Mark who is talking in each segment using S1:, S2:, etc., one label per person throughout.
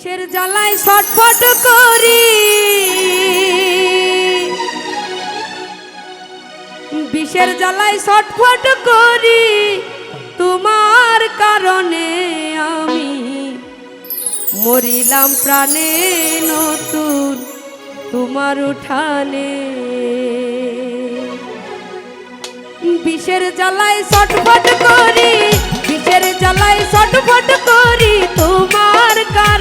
S1: বিষের জ্বালায় ছটফট করি। বিষের জ্বালায় ছটফট করি। তোমার কারণে আমি মরিলাম প্রাণে নতুন তোমার উঠানে। বিষের জ্বালায় ছটফট করি, বিষের জ্বালায় ছটফট করি, তোমার কারণে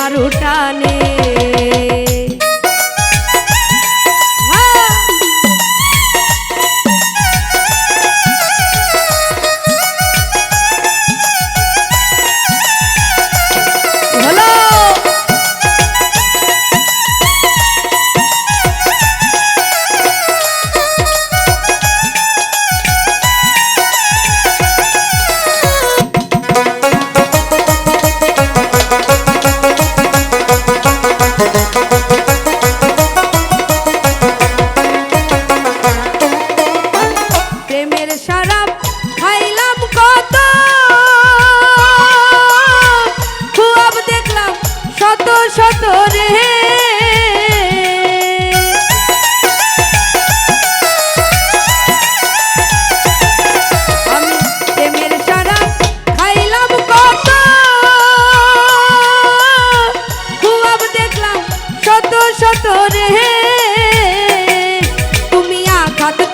S1: তোমার উঠানে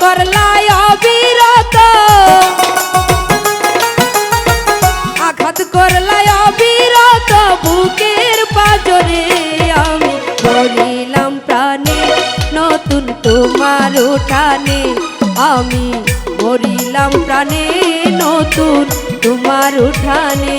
S1: করলাই অবিরত। আঘাত করলাই অবিরত। বুকের পাজরে আমি করিলাম প্রাণে। নতুন তোমার উঠানে আমি মরিলাম প্রাণে। নতুন তোমার উঠানে।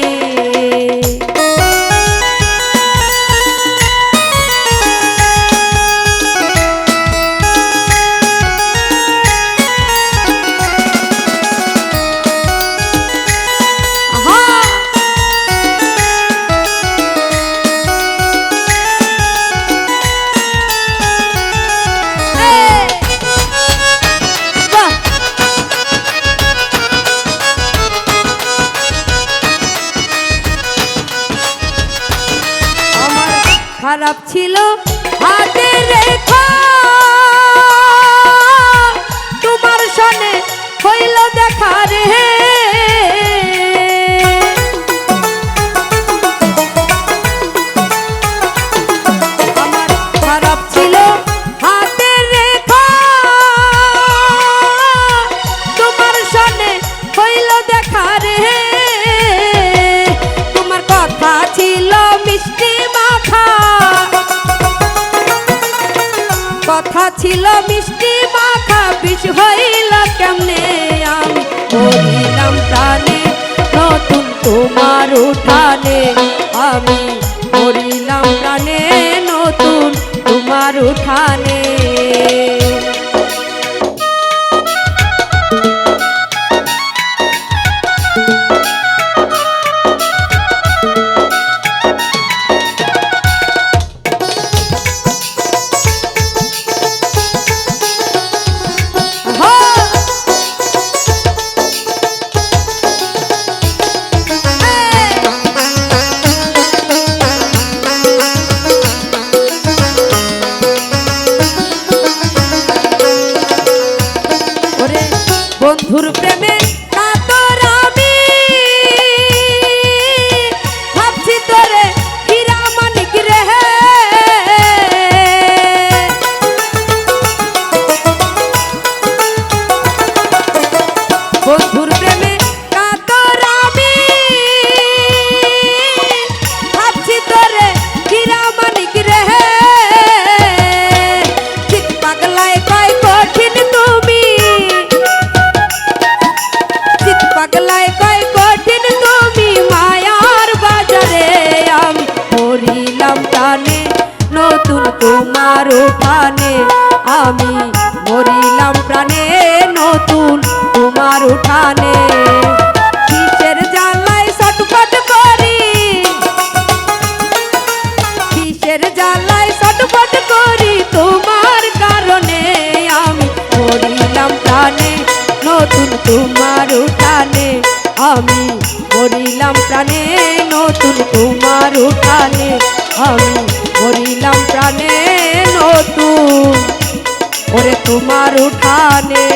S1: খারাপ ছিল হাতে রেখা। তোমার সনে হইল দেখা রে। মিষ্টি মাখা বিষ হইল কেমনে আমি? বলিলাম প্রাণে নতুন তোমার উঠানে। বন্ধুর তোমার উঠানে আমি মরিলাম প্রাণে নতুন তোমার উঠানে। করি? সটপট করি? তোমার কারণে আমি নতুন তোমার উঠানে। আমি মরিলাম প্রাণে নতুন তোমার উঠানে। আমি মরিলাম তোমার উঠানে